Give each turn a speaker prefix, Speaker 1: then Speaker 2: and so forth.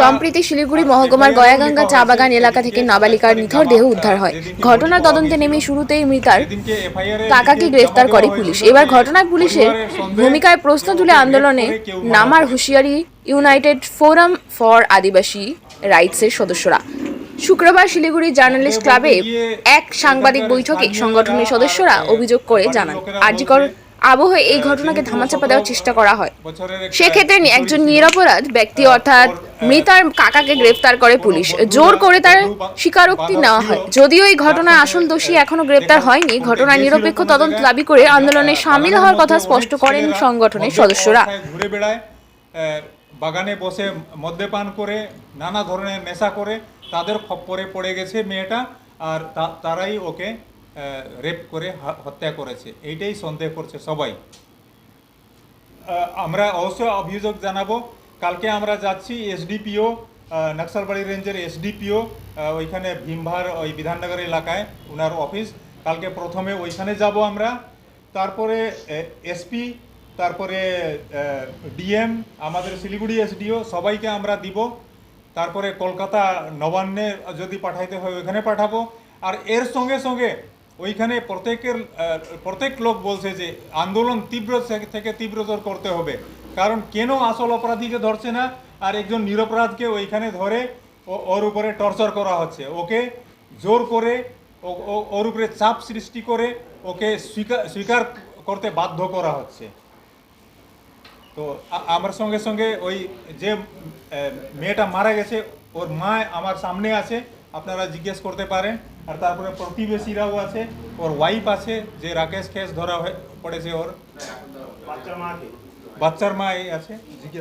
Speaker 1: সম্প্রীতি শিলিগুড়ি মহকুমার গয়াগঙ্গা চা বাগান এলাকা থেকে নাবালিকার নিথর দেহ উদ্ধার হয়। ঘটনার তদন্তে নেমে শুরুতেই মৃতার কাকাকে গ্রেফতার করে পুলিশ। এবার ঘটনায় পুলিশের ভূমিকায় প্রশ্ন তুলে আন্দোলনে নামার হুঁশিয়ারি ইউনাইটেড ফোরাম ফর আদিবাসী রাইটসের সদস্যরা। শুক্রবার শিলিগুড়ি জার্নালিস্ট ক্লাবে এক সাংবাদিক বৈঠকে সংগঠনের সদস্যরা অভিযোগ করে জানান আর্যিকর আবহে এই ঘটনাকে ধামাচাপা দেওয়ার চেষ্টা করা হয়। সেক্ষেত্রে একজন নিরপরাধ ব্যক্তি অর্থাৎ মৃতার কাকাকে গ্রেফতার করে পুলিশ। জোর করে তার স্বীকারোক্তি নেওয়া হয়। যদিও এই ঘটনায় আসল দোষী এখনও গ্রেপ্তার হয়নি, ঘটনার নিরপেক্ষ তদন্ত দাবি করে আন্দোলনে সামিল হওয়ার কথা স্পষ্ট করেন সংগঠনের সদস্যরা।
Speaker 2: বাগানে বসে মদ্যপান করে, নানা ধরনের নেশা করে, তাদের খপ্পরে পড়ে গেছে মেয়েটা, আর তারাই ওকে রেপ করে হত্যা করেছে। এইটাই সন্দেহ করছে সবাই। আমরা অবশ্যই অভিযোগ জানাব। কালকে আমরা যাচ্ছি এসডিপিও নকশালবাড়ি রেঞ্জের এসডিপিও ওইখানে ভীমভার ওই বিধাননগর এলাকায় ওনার অফিস। কালকে প্রথমে ওইখানে যাব আমরা। তারপরে এসপি, তারপরে ডিএম, আমাদের শিলিগুড়ি এসডিও, সবাইকে আমরা দিব। তারপরে কলকাতা নবান্নে যদি পাঠাইতে হয়, ওইখানে পাঠাবো। আর এর সঙ্গে সঙ্গে ওইখানে প্রত্যেকের প্রত্যেক লোক বলছে যে আন্দোলন তীব্র থেকে- তীব্রতর করতে হবে। কারণ কেন আসল অপরাধীকে ধরছে না? আর একজন নিরপরাধকে ওইখানে ধরে ওর উপরে টর্চার করা হচ্ছে। ওকে জোর করে ওর উপরে চাপ সৃষ্টি করে ওকে স্বীকার স্বীকার করতে বাধ্য করা হচ্ছে। তো আমার সঙ্গে সঙ্গে ওই যে মেয়েটা মারা গেছে, ওর মা আমার সামনে আছে, আপনারা জিজ্ঞেস করতে পারেন। আর তারপরে প্রতিবেশীরাও আছে ওর ওয়াইফ আছে যে রাকেশ কেস ধরা হয়ে পড়েছে ওর। বাচ্চার মা এই আছে। জিজ্ঞেস